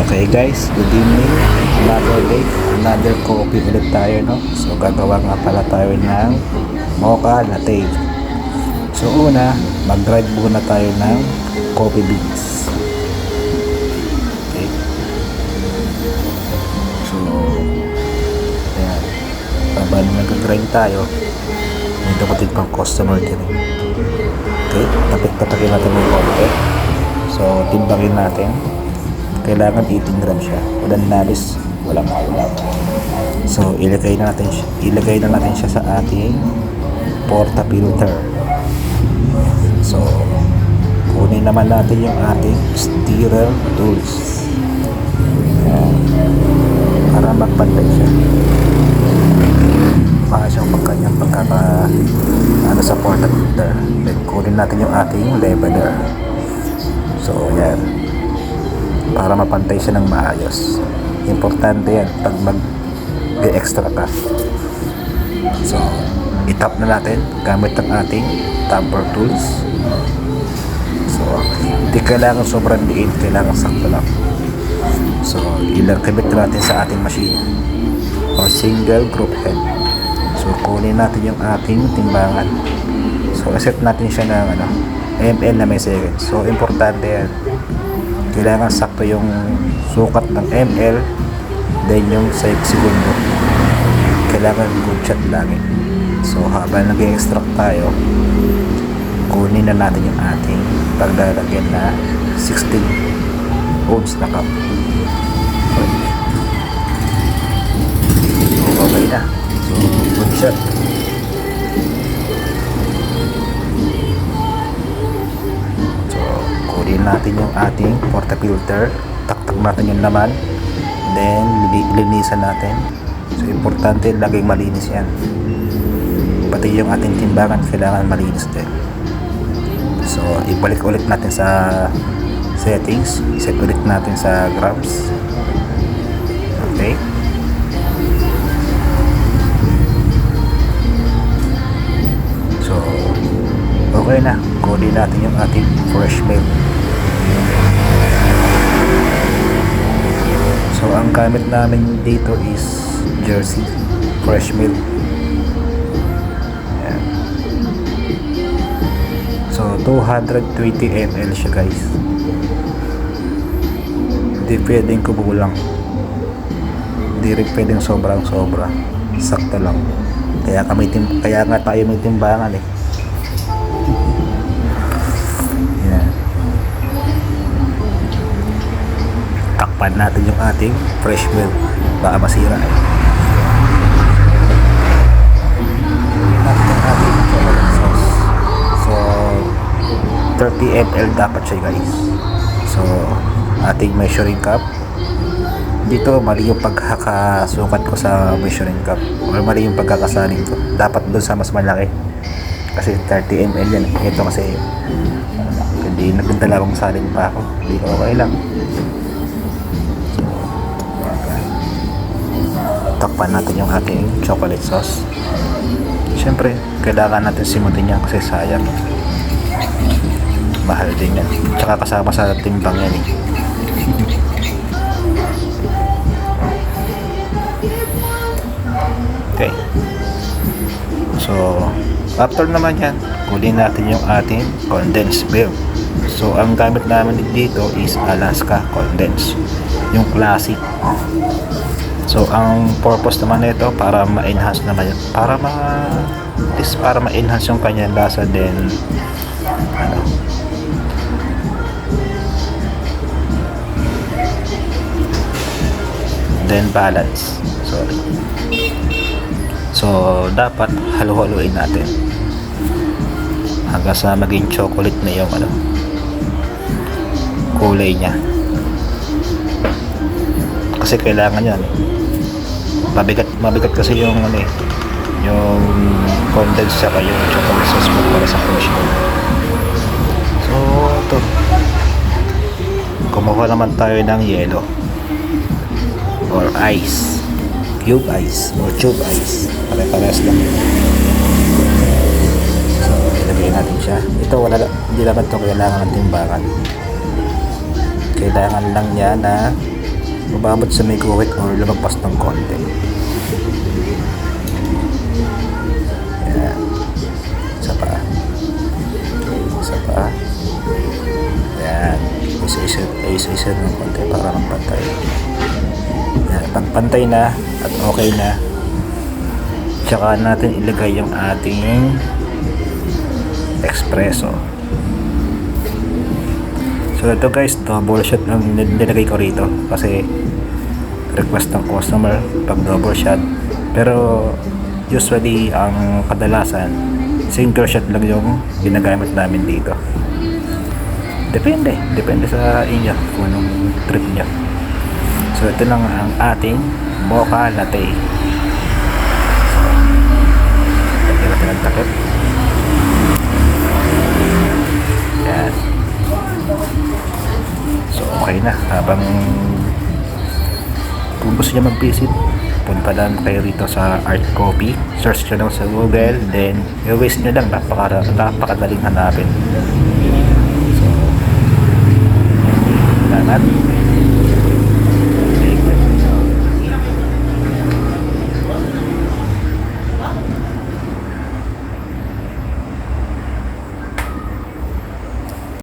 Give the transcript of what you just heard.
Okay guys, good evening. Another day, another coffee ulit tayo, no? So gagawa nga pala tayo ng mocha latte. So una, mag-drive muna tayo ng coffee beans. Okay. So, ayan. Habang nag-grind tayo, may dumating pang customer din. Okay, tapik-tapakin natin ng konti. So, timbangin natin. Kailangan 18 grams siya. Walang nalis, walang ulam. So, ilagay na natin ilagay na natin siya sa ating porta filter. So, kunin naman natin yung ating stirrer tools. Ayan. Para magpantay Para mapantay siya ng maayos. Importante yan pag mag-extra ka. So, itap na natin gamit ang ating tamper tools. So, hindi kailangan sobrang liit, kailangan sakto lang. So, ilang kabit na natin sa ating machine or single group head. So, kunin natin yung ating timbangan. So, set natin siya ng ano, ml na may second. So, importante yan. Kailangan sakto yung sukat ng ml then yung sa segundo. Kailangan good shot lagi. So, habang nag-extract tayo, kunin na natin yung ating paglalagyan na 16 ohms na cup. Okay na. So, good shot. Kunin natin yung ating portafilter. Taktak natin yung laman. Then, linisan natin. So, importante, laging malinis yan. Pati yung ating timbangan, kailangan malinis din. So, ibalik ulit natin sa settings. Set ulit natin sa grams. Okay. So, okay na. Kunin natin yung ating fresh milk. So, ang gamit namin dito is Jersey fresh milk. Ayan. So, 220 ml siya guys. Hindi pwedeng kubulang. Hindi rin pwedeng sobrang sobra. Sakto lang. Kaya kami tim kaya nga tayo may timbangan eh. Takpan natin yung ating fresh milk. Baka masira eh. So, 30 ml dapat siya guys. So, ating measuring cup. Dito, mali yung pagkakasukat ko sa measuring cup. Or mali yung pagkakasalin ko. Dapat doon sa mas malaki. Kasi 30 ml yan. Ito kasi, hindi nagdalawang salin pa ako. Hindi okay lang. Takpan natin yung ating chocolate sauce. Siyempre, kailangan natin simutin yan kasi sayang. Mahal din yan. Tsaka kasama sa timbang yan eh. Okay. So, after naman yan, kunin natin yung ating condensed milk. So, ang gamit namin dito is Alaska condensed. Yung classic. So, ang purpose naman nito para ma-enhance naman. Para ma is para ma-enhance yung kanyang lasa then ano then balance. Sorry. So, dapat halu-haluin natin hanggang sa maging chocolate na yung ano kulay niya kasi kailangan yan. Mabigat mabigat kasi yung ano eh yung condensed saka yung chocolate mo para sa milk so ito. Kumuha naman tayo ng yelo. Or ice. Cube ice. Or tube ice. Pare-pares lang. So ilagay natin siya. Ito wala hindi naman ito kailangan ng timbangan kailangan lang niya na Mababot sa may kuwit or lumagpas ng konti. Yan. Isa pa. Isa pa. Yan. Isa-isa, ng konti para magpantay. Yan. Pag pantay na at okay na, tsaka natin ilagay yung ating espresso. So ito guys, double shot ang nil- nilagay ko rito kasi request ng customer pag double shot. Pero usually ang kadalasan single shot lang yung ginagamit namin dito. Depende, depende sa inyo kung anong trip nyo. So ito lang ang ating mocha latte. gusto niya mag-visit, punta lang kayo rito sa Art Copy. Search nyo lang sa Google, then i-waste nyo lang, napaka, napakadaling hanapin. So, salamat.